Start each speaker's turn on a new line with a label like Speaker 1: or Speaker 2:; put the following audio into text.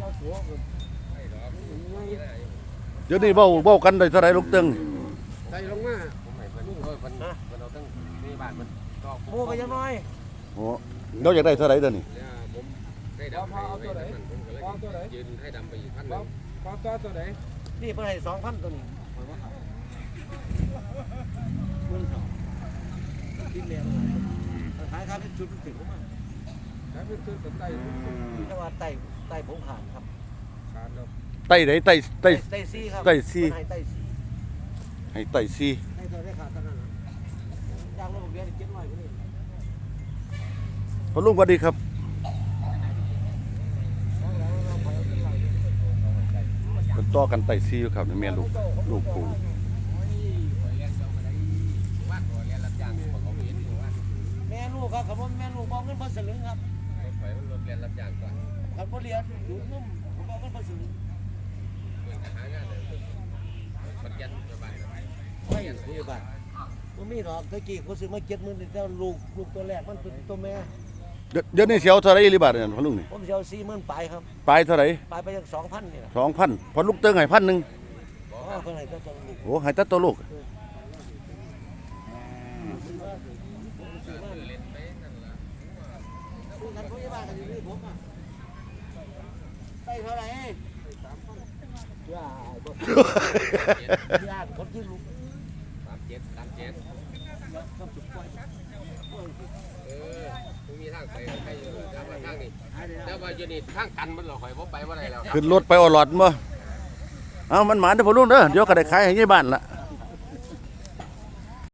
Speaker 1: ยาวสัวกัน
Speaker 2: เดี๋ยวนี้เว้าเว้ากันได้เท่าไหร่ลูกเตึง
Speaker 1: ใส่ลงมา
Speaker 3: ผมให้เพิ่นเพิ่นเพิ่นเพิ่นเอาตั้งนี่บ้านเพิ่นก็
Speaker 4: หมูก็ยังน้อย
Speaker 2: โอ้เราอยากได้เท่าไหร่เด้อนี่
Speaker 3: เนี่ยผมได้ดำไปไว้ตั้งนั้นผมก็เลยยืนให้ดำไปอีกพันหนึง
Speaker 1: ปลาตัวตัวไหน
Speaker 4: นี่เพิ่นให้สองพันตัวนี้เงินเขาคิดเรียนขายค่าเป็นชุดถึงมา
Speaker 1: ใช้เป็นตัวกับไต
Speaker 4: จังหวัดไต่ไต่ผงขานครับ
Speaker 1: ขาดแล้ว
Speaker 2: ไต้ไหนไต้ไต้
Speaker 4: ไต่ซีครับ
Speaker 2: ไต่ซี่
Speaker 4: เพิ่นให้ไต่ซี
Speaker 2: ให้ไต้ซี
Speaker 4: ให้ตัวได้ขาดเท่านั้นนะยางรถผมเบียร์เจ็ดร้อยกว่านี่
Speaker 2: พ่อลุงสวัสดีครับเป็นต่อกันไต้ซีอยู่ครับนี่แม่ลูกลูกปู่
Speaker 3: ว่าขอเรียนรับจ้างผมเขาเห็นอยู่ว่า
Speaker 4: แม่ลูกครับคำว่าแม่ลูกบอก คำว่าเรียนดูดนุ่มผมบอกเงินพันสลึง
Speaker 3: เพื่อนหางานเลยมันยันไปบ้าน
Speaker 4: ไม่คุยบ้านมันมีหรอกตะกี้เขาซื้อมาเจ็ดหมื่นแต่ลูกลูกตัวแรกมันเป็นตัวแม่
Speaker 2: เดี๋ยวเดี๋ยวนี้เสียวเท่าไหร่อีหลีบาทเนี่ยพ่อลุงนี่
Speaker 4: ผมจะเอาสี่หมื่นไปครับ
Speaker 2: ปลายเท่าไหร่
Speaker 4: ไปไปยังสองพันนี่แหละ
Speaker 2: 2,000พอลูกเตึงให้พันหนึง
Speaker 4: อ๋อเท่าไหร่ก็ต้องลูก
Speaker 2: โอ้ให้แต่ตัวลูก
Speaker 4: คุยกันคุยบ้านกันอยู่นี่ผมอะ ไปเท่าไหร่ย่าบ่ย่าคนที่ลูก
Speaker 3: สามเจ็ดสามเจ็ด
Speaker 4: ก็สุดปล่อย
Speaker 3: เออผมมีทางไปใครอยู่ทางทางนี้แต่ว่าอยู่นี่ทางตันมันเหรอข่อยผมไปว่าไรแล้ว
Speaker 2: ขึ้นรถไปเออหลอดบ่เอามันหมานเด้อพ่อลุงเด้อเดี๋ยวก็ได้ขายให้ยายบ้านละ